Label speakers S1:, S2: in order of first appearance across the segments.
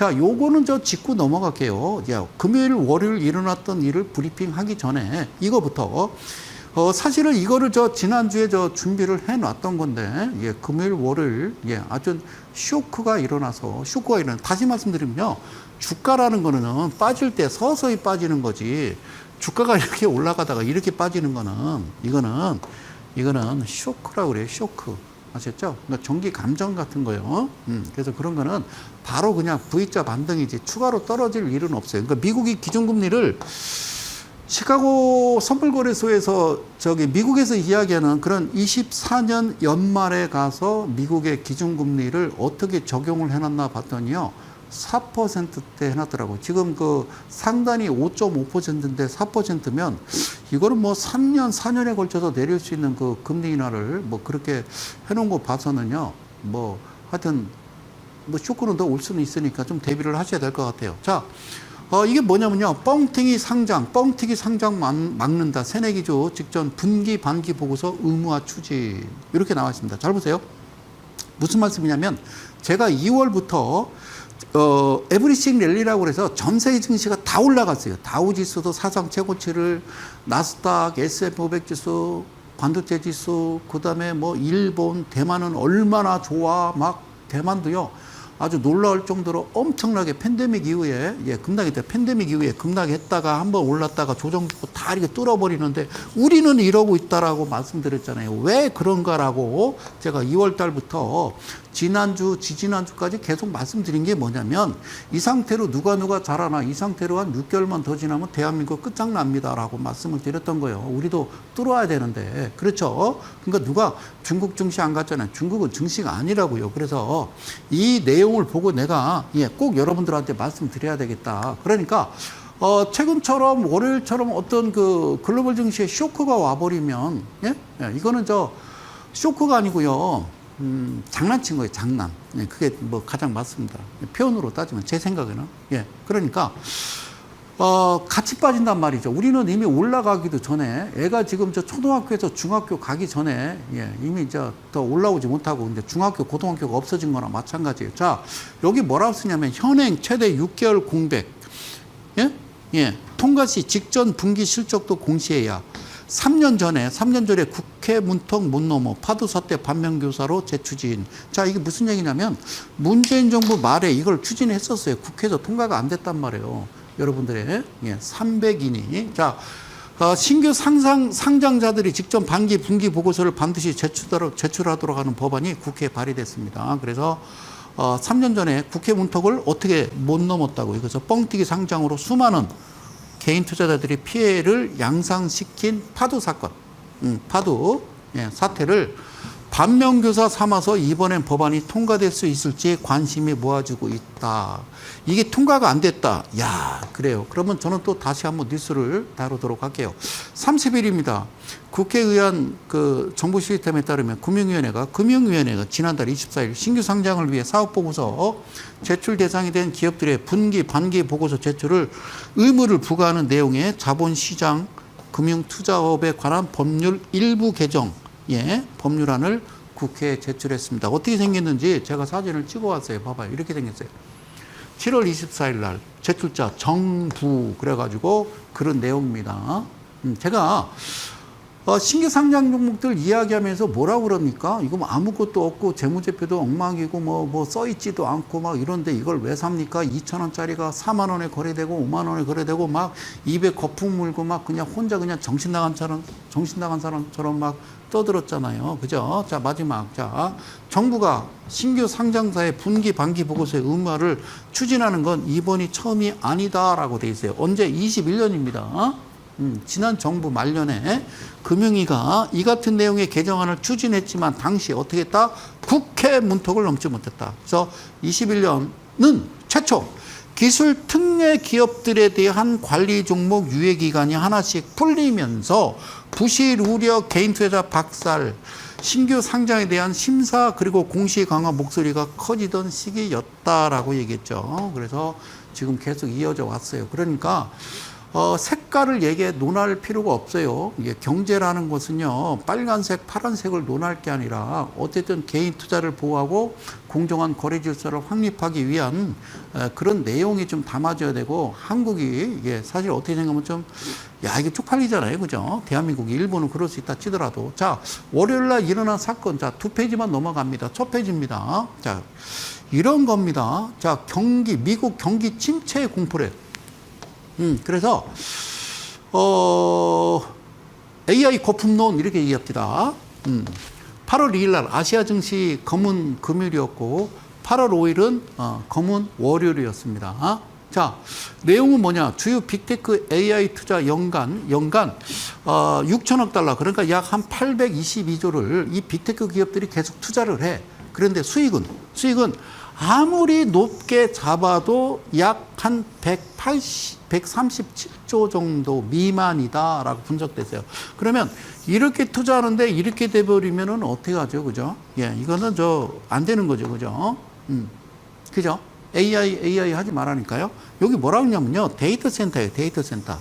S1: 자, 요거는 저 짚고 넘어갈게요. 야, 금요일, 월요일 일어났던 일을 브리핑 하기 전에 이거부터 어, 사실은 이거를 저 지난주에 저 준비를 해 놨던 건데, 예, 금요일, 월요일, 예, 아주 쇼크가 일어나서, 쇼크가 일어나, 다시 말씀드리면요. 주가라는 거는 빠질 때 서서히 빠지는 거지, 주가가 이렇게 올라가다가 이렇게 빠지는 거는, 이거는, 이거는 쇼크라고 그래요, 쇼크. 아셨죠? 그러니까 전기 감정 같은 거요. 음, 그래서 그런 거는 바로 그냥 V자 반등이지 추가로 떨어질 일은 없어요. 그러니까 미국이 기준금리를 시카고 선불거래소에서 저기 미국에서 이야기하는 그런 24년 연말에 가서 미국의 기준금리를 어떻게 적용을 해놨나 봤더니요. 4%대 해놨더라고. 지금 그 상단이 5.5%인데 4%면 이거는 뭐 3년, 4년에 걸쳐서 내릴 수 있는 그 금리 인하를 뭐 그렇게 해놓은 거 봐서는요. 뭐 하여튼 뭐 쇼크는 더 올 수는 있으니까 좀 대비를 하셔야 될 것 같아요. 자, 어, 이게 뭐냐면요. 뻥튀기 상장, 뻥튀기 상장 막, 막는다. 새내기조 직전 분기, 반기 보고서 의무화 추진. 이렇게 나와 있습니다. 잘 보세요. 무슨 말씀이냐면 제가 2월부터 어, 에브리싱 랠리라고 그래서 전 세계 증시가 다 올라갔어요. 다우 지수도 사상 최고치를 나스닥, S&P500 지수, 반도체 지수, 그다음에 뭐 일본, 대만은 얼마나 좋아 막 대만도요. 아주 놀라울 정도로 엄청나게 팬데믹 이후에 예, 급락했다. 팬데믹 이후에 급락했다가 한번 올랐다가 조정받고 다 이렇게 뚫어버리는데 우리는 이러고 있다라고 말씀드렸잖아요. 왜 그런가라고 제가 2월 달부터 지난주, 지지난주까지 계속 말씀드린 게 뭐냐면 이 상태로 누가 누가 잘하나 이 상태로 한 6개월만 더 지나면 대한민국 끝장납니다라고 말씀을 드렸던 거예요. 우리도 뚫어야 되는데 그렇죠. 그러니까 누가 중국 증시 안 갔잖아요. 중국은 증시가 아니라고요. 그래서 이 내용을 보고 내가 예, 꼭 여러분들한테 말씀드려야 되겠다. 그러니까 어, 최근처럼 월요일처럼 어떤 그 글로벌 증시에 쇼크가 와버리면 예? 예, 이거는 저 쇼크가 아니고요. 음, 장난친 거예요, 장난. 예, 그게 뭐 가장 맞습니다. 표현으로 따지면 제 생각에는. 예. 그러니까, 어, 같이 빠진단 말이죠. 우리는 이미 올라가기도 전에 애가 지금 저 초등학교에서 중학교 가기 전에 예, 이미 이제 더 올라오지 못하고 이제 중학교, 고등학교가 없어진 거나 마찬가지예요. 자, 여기 뭐라고 쓰냐면 현행 최대 6개월 공백. 예? 예. 통과 시 직전 분기 실적도 공시해야 3년 전에 3년 전에 국회 문턱 못 넘어 파도 사태 반면교사로 재추진. 자 이게 무슨 얘기냐면 문재인 정부 말에 이걸 추진했었어요. 국회에서 통과가 안 됐단 말이에요. 여러분들의 예, 300인이 자 어, 신규 상상 상장자들이 직접 반기 분기 보고서를 반드시 제출하도록, 제출하도록 하는 법안이 국회에 발의됐습니다. 그래서 어, 3년 전에 국회 문턱을 어떻게 못 넘었다고 그래서 뻥튀기 상장으로 수많은 개인 투자자들이 피해를 양상시킨 파도 사건, 음, 파도 예, 사태를 반면교사 삼아서 이번엔 법안이 통과될 수 있을지 관심이 모아지고 있다. 이게 통과가 안 됐다. 야, 그래요. 그러면 저는 또 다시 한번 뉴스를 다루도록 할게요. 30일입니다. 국회의원 그 정부 시스템에 따르면 금융위원회가 금융위원회가 지난달 24일 신규 상장을 위해 사업 보고서 제출 대상이 된 기업들의 분기 반기 보고서 제출을 의무를 부과하는 내용의 자본시장 금융투자업에 관한 법률 일부 개정 예, 법률안을 국회에 제출했습니다. 어떻게 생겼는지 제가 사진을 찍어 왔어요. 봐봐요. 이렇게 생겼어요. 7월 24일 날 제출자 정부 그래가지고 그런 내용입니다. 음, 제가 어, 신규 상장 종목들 이야기하면서 뭐라고 그럽니까? 이거 뭐 아무것도 없고 재무제표도 엉망이고 뭐, 뭐 써있지도 않고 막 이런데 이걸 왜 삽니까? 2천 원짜리가 4만 원에 거래되고 5만 원에 거래되고 막 입에 거품 물고 막 그냥 혼자 그냥 정신 나간 사람, 정신 나간 사람처럼 막 떠들었잖아요. 그죠? 자, 마지막. 자, 정부가 신규 상장사의 분기, 반기 보고서의 의무화를 추진하는 건 이번이 처음이 아니다라고 돼 있어요. 언제? 21년입니다. 음, 지난 정부 말년에 금융위가 이 같은 내용의 개정안을 추진했지만 당시 어떻게 했다? 국회 문턱을 넘지 못했다. 그래서 21년은 최초 기술 특례 기업들에 대한 관리 종목 유예 기간이 하나씩 풀리면서 부실 우려 개인 투자 박살 신규 상장에 대한 심사 그리고 공시 강화 목소리가 커지던 시기였다라고 얘기했죠. 그래서 지금 계속 이어져 왔어요. 그러니까 어, 색깔을 얘기해 논할 필요가 없어요. 이게 경제라는 것은요, 빨간색, 파란색을 논할 게 아니라 어쨌든 개인 투자를 보호하고 공정한 거래 질서를 확립하기 위한 에, 그런 내용이 좀 담아져야 되고 한국이 이게 사실 어떻게 생각하면 좀 야, 이게 쪽팔리잖아요. 그죠? 대한민국이 일본은 그럴 수 있다 치더라도. 자, 월요일 날 일어난 사건. 자, 두 페이지만 넘어갑니다. 첫 페이지입니다. 자, 이런 겁니다. 자, 경기, 미국 경기 침체 공포래. 음, 그래서, 어, AI 거품론 이렇게 얘기합니다. 음, 8월 2일 날 아시아 증시 검은 금요일이었고, 8월 5일은 어, 검은 월요일이었습니다. 자, 내용은 뭐냐? 주요 빅테크 AI 투자 연간, 연간, 어, 6천억 달러, 그러니까 약 한 822조를 이 빅테크 기업들이 계속 투자를 해. 그런데 수익은, 수익은 아무리 높게 잡아도 약 한 180, 137조 정도 미만이다라고 분석됐어요. 그러면 이렇게 투자하는데 이렇게 돼버리면은 어떻게 하죠? 그죠? 예, 이거는 저 안 되는 거죠. 그죠? 음. 그죠? AI, AI 하지 말라니까요. 여기 뭐라고 하냐면요. 데이터 센터예요. 데이터 센터.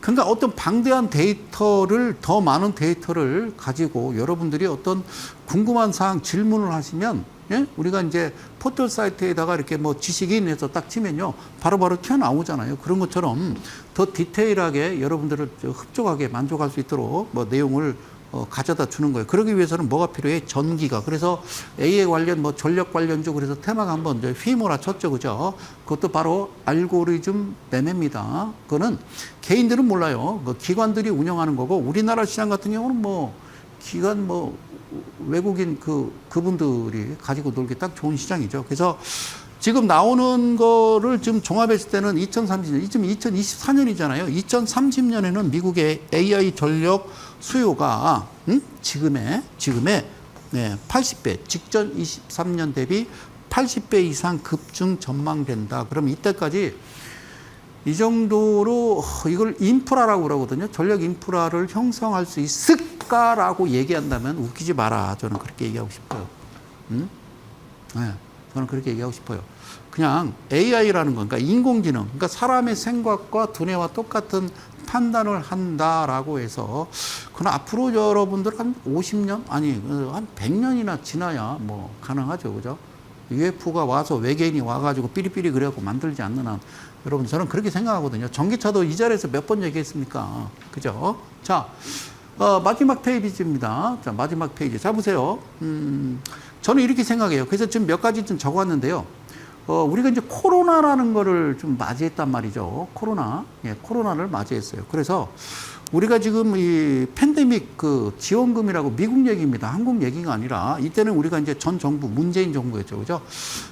S1: 그러니까 어떤 방대한 데이터를 더 많은 데이터를 가지고 여러분들이 어떤 궁금한 사항 질문을 하시면 예? 우리가 이제 포털 사이트에다가 이렇게 뭐 지식인에서 딱 치면요 바로바로 튀어나오잖아요 그런 것처럼 더 디테일하게 여러분들을 저 흡족하게 만족할 수 있도록 뭐 내용을 어, 가져다 주는 거예요. 그러기 위해서는 뭐가 필요해? 전기가. 그래서 AI 관련, 뭐 전력 관련주 그래서 테마가 한번 이제 휘몰아 쳤죠. 그죠? 그것도 바로 알고리즘 매매입니다. 그거는 개인들은 몰라요. 그 기관들이 운영하는 거고 우리나라 시장 같은 경우는 뭐 기관 뭐 외국인 그 그분들이 가지고 놀기 딱 좋은 시장이죠. 그래서 지금 나오는 거를 지금 종합했을 때는 2030년, 지금 2024년이잖아요. 2030년에는 미국의 AI 전력 수요가 음? 지금의 지금의 네, 80배, 직전 23년 대비 80배 이상 급증 전망된다. 그럼 이때까지 이 정도로 이걸 인프라라고 그러거든요. 전력 인프라를 형성할 수 있을까라고 얘기한다면 웃기지 마라. 저는 그렇게 얘기하고 싶어요. 음? 네, 저는 그렇게 얘기하고 싶어요. 그냥 AI라는 건, 그러니까 인공지능, 그러니까 사람의 생각과 두뇌와 똑같은 판단을 한다라고 해서, 그건 앞으로 여러분들 한 50년? 아니, 한 100년이나 지나야 뭐 가능하죠. 그죠? UFO가 와서 외계인이 와가지고 삐리삐리 그래갖고 만들지 않는 한, 여러분 저는 그렇게 생각하거든요. 전기차도 이 자리에서 몇 번 얘기했습니까? 그죠? 자, 어, 마지막 페이지입니다. 자, 마지막 페이지. 잡으세요. 음, 저는 이렇게 생각해요. 그래서 지금 몇 가지 좀 적어왔는데요. 어, 우리가 이제 코로나라는 거를 좀 맞이했단 말이죠. 코로나. 예, 코로나를 맞이했어요. 그래서 우리가 지금 이 팬데믹 그 지원금이라고 미국 얘기입니다. 한국 얘기가 아니라 이때는 우리가 이제 전 정부, 문재인 정부였죠. 그죠?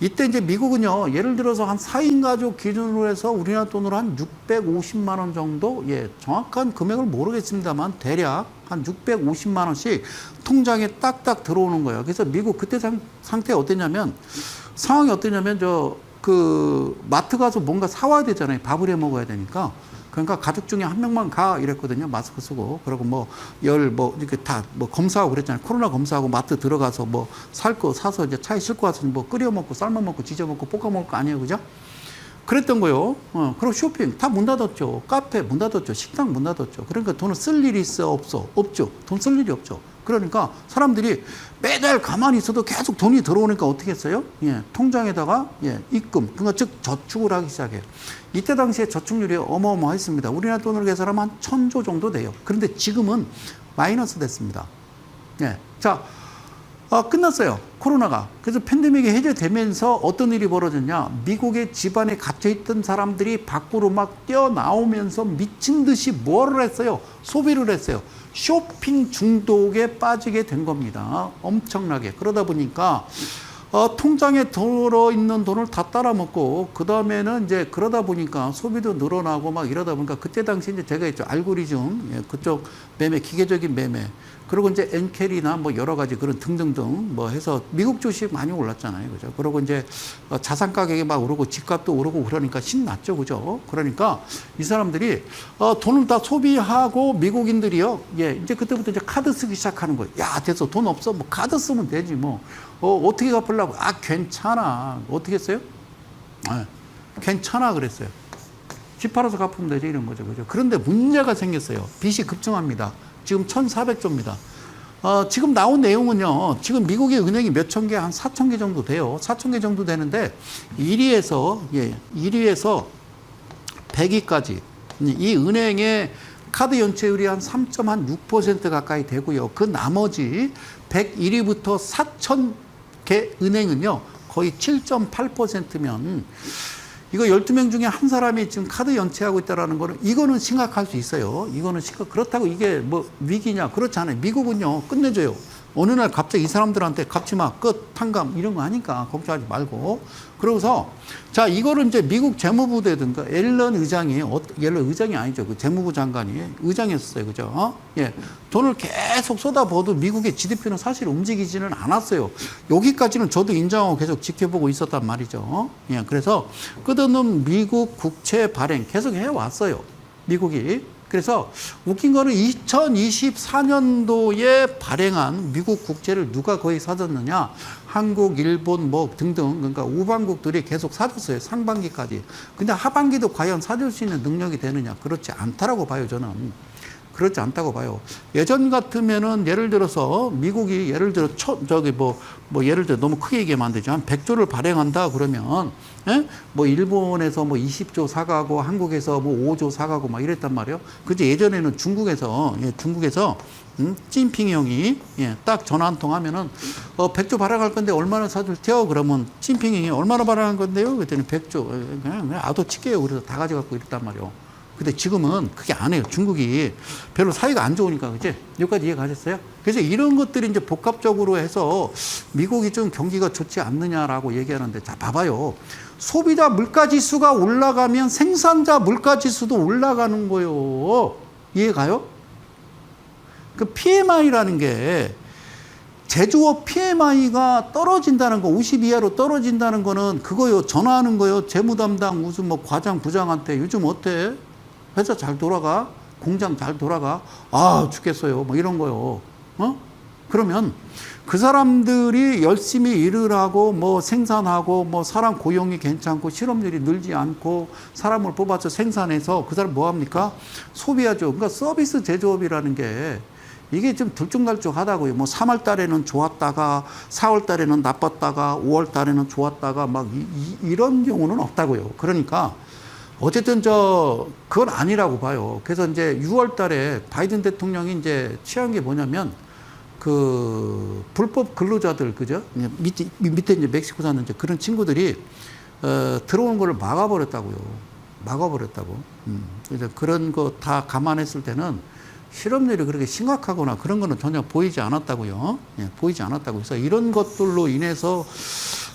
S1: 이때 이제 미국은요, 예를 들어서 한 4인 가족 기준으로 해서 우리나라 돈으로 한 650만 원 정도, 예, 정확한 금액을 모르겠습니다만 대략 한 650만 원씩 통장에 딱딱 들어오는 거예요. 그래서 미국 그때 상, 상태 어땠냐면 상황이 어땠냐면 저 그 마트 가서 뭔가 사와야 되잖아요. 밥을 해 먹어야 되니까. 그러니까 가족 중에 한 명만 가 이랬거든요. 마스크 쓰고. 그리고 뭐 열 뭐 이렇게 다 뭐 검사하고 그랬잖아요. 코로나 검사하고 마트 들어가서 뭐 살 거 사서 이제 차에 싣고 와서 뭐 끓여 먹고 삶아 먹고 지져 먹고 볶아 먹을 거 아니에요. 그죠? 그랬던 거요. 어, 그리고 쇼핑 다 문 닫았죠. 카페 문 닫았죠. 식당 문 닫았죠. 그러니까 돈을 쓸 일이 있어 없어? 없죠. 돈 쓸 일이 없죠. 그러니까 사람들이 매달 가만히 있어도 계속 돈이 들어오니까 어떻게 했어요? 예, 통장에다가 예, 입금, 그러니까 즉 저축을 하기 시작해요. 이때 당시에 저축률이 어마어마했습니다. 우리나라 돈으로 계산하면 한 천조 정도 돼요. 그런데 지금은 마이너스 됐습니다. 예, 자, 아, 끝났어요. 코로나가. 그래서 팬데믹이 해제되면서 어떤 일이 벌어졌냐. 미국의 집안에 갇혀있던 사람들이 밖으로 막 뛰어나오면서 미친 듯이 뭐를 했어요? 소비를 했어요. 쇼핑 중독에 빠지게 된 겁니다. 엄청나게. 그러다 보니까 어, 통장에 들어있는 돈을 다 따라먹고, 그 다음에는 이제 그러다 보니까 소비도 늘어나고 막 이러다 보니까 그때 당시 이제 제가 있죠. 알고리즘, 예, 그쪽 매매, 기계적인 매매. 그리고 이제 엔켈이나 뭐 여러 가지 그런 등등등 뭐 해서 미국 주식 많이 올랐잖아요. 그죠? 그리고 이제 어, 자산 가격이 막 오르고 집값도 오르고 그러니까 신났죠. 그죠? 그러니까 이 사람들이 어, 돈을 다 소비하고 미국인들이요. 예, 이제 그때부터 이제 카드 쓰기 시작하는 거예요. 야, 됐어. 돈 없어. 뭐 카드 쓰면 되지 뭐. 어, 어떻게 갚으려고? 아, 괜찮아. 어떻게 했어요? 아, 괜찮아 그랬어요. 집 팔아서 갚으면 되지 이런 거죠. 그죠? 그런데 문제가 생겼어요. 빚이 급증합니다. 지금 1,400조입니다. 어, 지금 나온 내용은요, 지금 미국의 은행이 몇 천 개, 한 4천 개 정도 돼요. 4천 개 정도 되는데, 1위에서, 예, 1위에서 100위까지, 이 은행의 카드 연체율이 한 3.6% 가까이 되고요. 그 나머지 101위부터 4천 개 은행은요, 거의 7.8%면, 이거 12명 중에 한 사람이 지금 카드 연체하고 있다라는 거는 이거는 심각할 수 있어요. 이거는 심각. 그렇다고 이게 뭐 위기냐? 그렇지 않아요. 미국은요, 끝내줘요. 어느 날 갑자기 이 사람들한테 갚지 마, 끝, 탕감, 이런 거 하니까 걱정하지 말고. 그러고서, 자, 이거를 이제 미국 재무부대든가 앨런 의장이, 어, 앨런 의장이 아니죠. 그 재무부 장관이 의장이었어요. 그죠? 어? 예. 돈을 계속 쏟아부어도 미국의 GDP는 사실 움직이지는 않았어요. 여기까지는 저도 인정하고 계속 지켜보고 있었단 말이죠. 예. 그래서 끝없는 미국 국채 발행 계속 해왔어요. 미국이. 그래서 웃긴 거는 2024년도에 발행한 미국 국채를 누가 거의 사줬느냐? 한국, 일본 뭐 등등 그러니까 우방국들이 계속 사줬어요. 상반기까지. 근데 하반기도 과연 사줄 수 있는 능력이 되느냐? 그렇지 않다라고 봐요, 저는. 그렇지 않다고 봐요. 예전 같으면은 예를 들어서 미국이 예를 들어 초, 저기 뭐, 뭐 예를 들어 너무 크게 얘기하면 안 되지만 100조를 발행한다 그러면 예? 뭐 일본에서 뭐 20조 사가고 한국에서 뭐 5조 사가고 막 이랬단 말이에요. 그제 예전에는 중국에서 예, 중국에서 음, 찐핑 형이 예, 딱 전화 한 통 하면은 어, 100조 발행할 건데 얼마나 사줄게요? 그러면 찐핑 형이 얼마나 발행할 건데요? 그랬더니 100조 예, 그냥, 그냥 아도 칠게요. 그래서 다 가져갖고 이랬단 말이에요. 근데 지금은 그게 안 해요. 중국이 별로 사이가 안 좋으니까, 그지? 여기까지 이해 가셨어요? 그래서 이런 것들이 이제 복합적으로 해서 미국이 좀 경기가 좋지 않느냐라고 얘기하는데, 자, 봐봐요. 소비자 물가 지수가 올라가면 생산자 물가 지수도 올라가는 거예요. 이해가요? 그 PMI라는 게 제조업 PMI가 떨어진다는 거, 50 이하로 떨어진다는 거는 그거요. 전화하는 거요. 재무 담당 무슨 뭐 과장 부장한테 요즘 어때? 회사 잘 돌아가? 공장 잘 돌아가? 아, 죽겠어요. 뭐 이런 거요. 어? 그러면 그 사람들이 열심히 일을 하고 뭐 생산하고 뭐 사람 고용이 괜찮고 실업률이 늘지 않고 사람을 뽑아서 생산해서 그 사람 뭐 합니까? 소비하죠. 그러니까 서비스 제조업이라는 게 이게 좀 들쭉날쭉 하다고요. 뭐 3월 달에는 좋았다가 4월 달에는 나빴다가 5월 달에는 좋았다가 막 이, 런 경우는 없다고요. 그러니까 어쨌든 저 그건 아니라고 봐요. 그래서 이제 6월 달에 바이든 대통령이 이제 취한 게 뭐냐면 그 불법 근로자들 그죠? 밑에 밑에 이제 멕시코 사는 이제 그런 친구들이 어, 들어오는 걸 막아버렸다고요. 막아버렸다고. 음. 그래서 그런 거 다 감안했을 때는 실업률이 그렇게 심각하거나 그런 거는 전혀 보이지 않았다고요. 예, 보이지 않았다고 해서 이런 것들로 인해서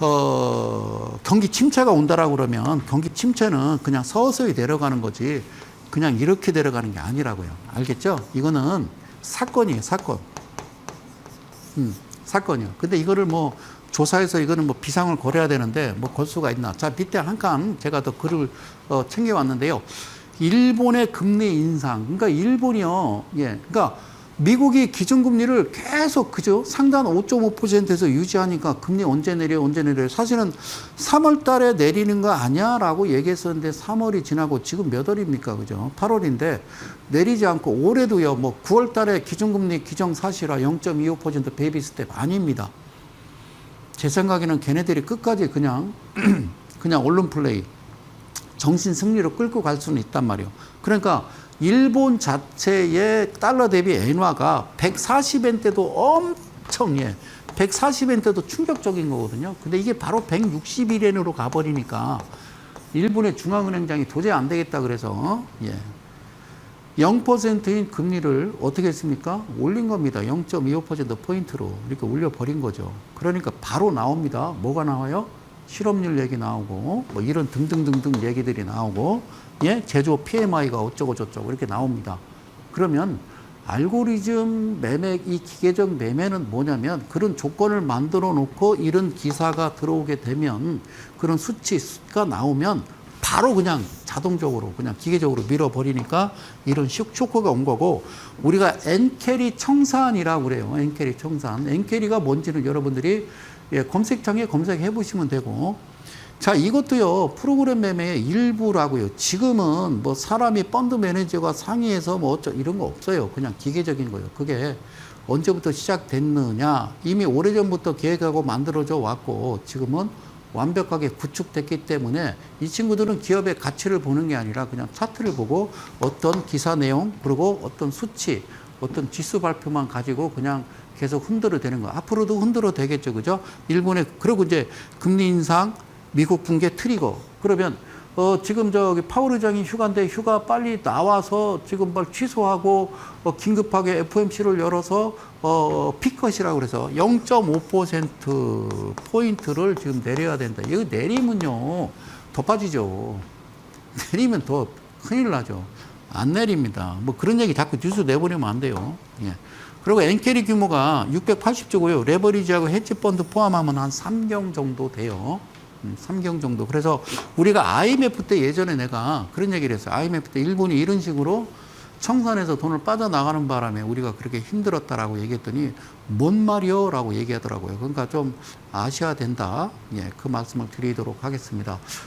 S1: 어, 경기 침체가 온다라고 그러면 경기 침체는 그냥 서서히 내려가는 거지 그냥 이렇게 내려가는 게 아니라고요. 알겠죠? 이거는 사건이에요, 사건. 음, 사건이요. 근데 이거를 뭐 조사해서 이거는 뭐 비상을 거려야 되는데 뭐 걸 수가 있나. 자, 밑에 한 칸 제가 더 글을 어, 챙겨왔는데요. 일본의 금리 인상. 그러니까 일본이요. 예. 그러니까 미국이 기준금리를 계속 그죠? 상단 5.5%에서 유지하니까 금리 언제 내려 언제 내려. 사실은 3월 달에 내리는 거 아니야 라고 얘기했었는데 3월이 지나고 지금 몇 월입니까 그죠? 8월인데 내리지 않고 올해도요 뭐 9월 달에 기준금리 기정 사실화 0.25% 베이비 스텝 아닙니다. 제 생각에는 걔네들이 끝까지 그냥 그냥 언론 플레이 정신 승리로 끌고 갈 수는 있단 말이에요. 그러니까 일본 자체의 달러 대비 엔화가 140엔 때도 엄청 예. 140엔 때도 충격적인 거거든요. 근데 이게 바로 161엔으로 가버리니까 일본의 중앙은행장이 도저히 안 되겠다 그래서 예. 0%인 금리를 어떻게 했습니까? 올린 겁니다. 0.25% 포인트로 이렇게 올려 버린 거죠. 그러니까 바로 나옵니다. 뭐가 나와요? 실업률 얘기 나오고 뭐 이런 등등등등 얘기들이 나오고 예 제조업 PMI가 어쩌고 저쩌고 이렇게 나옵니다. 그러면 알고리즘 매매 이 기계적 매매는 뭐냐면 그런 조건을 만들어 놓고 이런 기사가 들어오게 되면 그런 수치가 나오면 바로 그냥 자동적으로 그냥 기계적으로 밀어버리니까 이런 쇼크가 온 거고 우리가 엔캐리 청산이라고 그래요. 엔캐리 청산. 엔캐리가 뭔지는 여러분들이 예, 검색창에 검색해 보시면 되고 자, 이것도요, 프로그램 매매의 일부라고요. 지금은 뭐 사람이 펀드 매니저가 상의해서 뭐 어쩌, 이런 거 없어요. 그냥 기계적인 거예요. 그게 언제부터 시작됐느냐. 이미 오래전부터 계획하고 만들어져 왔고, 지금은 완벽하게 구축됐기 때문에 이 친구들은 기업의 가치를 보는 게 아니라 그냥 차트를 보고 어떤 기사 내용, 그리고 어떤 수치, 어떤 지수 발표만 가지고 그냥 계속 흔들어 되는 거. 앞으로도 흔들어 되겠죠. 그죠? 일본의, 그리고 이제 금리 인상, 미국 붕괴 트리거. 그러면 어 지금 저기 파월 의장이 휴가인데 휴가 빨리 나와서 지금 뭘 취소하고 어 긴급하게 FOMC를 열어서 어 피컷이라고 그래서 0.5% 포인트를 지금 내려야 된다. 이거 내리면요 더 빠지죠. 내리면 더 큰일 나죠. 안 내립니다. 뭐 그런 얘기 자꾸 뉴스 내버리면 안 돼요. 예. 그리고 엔캐리 규모가 680조고요. 레버리지하고 헤지 펀드 포함하면 한 3경 정도 돼요. 음, 3경 정도. 그래서 우리가 IMF 때 예전에 내가 그런 얘기를 했어요. IMF 때 일본이 이런 식으로 청산해서 돈을 빠져나가는 바람에 우리가 그렇게 힘들었다라고 얘기했더니 뭔 말이요? 라고 얘기하더라고요. 그러니까 좀 아셔야 된다. 예, 그 말씀을 드리도록 하겠습니다.